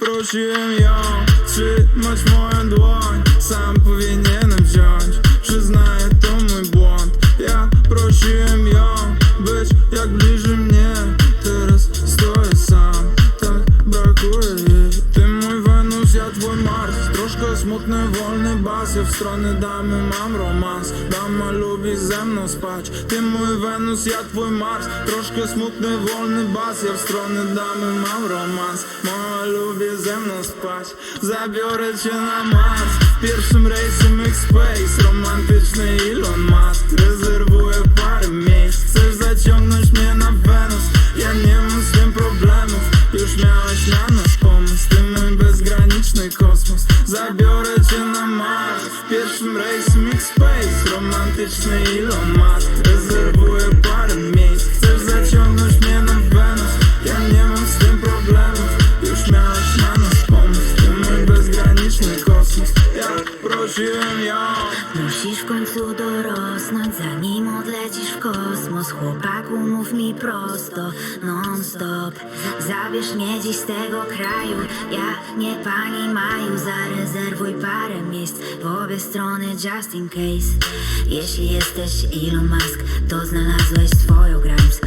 Prosiłem ją trzymać moje Twój Mars. Troszkę smutny, wolny bas Ja w stronę damy. Mam romans Dama lubi ze mną spać. Ty mój Wenus, ja twój Mars. Troszkę smutny, wolny bas Ja w stronę damy. Mam romans Mama lubi ze mną spać. Zabiorę cię na Mars. Pierwszym rejsem X-Space Romantyczny Elon Musk. Rezerwuję parę miejsc. Chcesz zaciągnąć mnie na Wenus? Ja nie mam z tym problemów. Już miałaś na nas bezgraniczny kosmos Zabiorę cię na Mars Pierwszym rejsem X-Space Romantyczny prosiłem ją Musisz w końcu dorosnąć, zanim odlecisz w kosmos. Chłopaku, mów mi prosto, non-stop. Zabierz mnie dziś z tego kraju, ja nie pani Maju Zarezerwuj parę miejsc w obie strony just in case. Jeśli jesteś Elon Musk, to znalazłeś swoją Grimes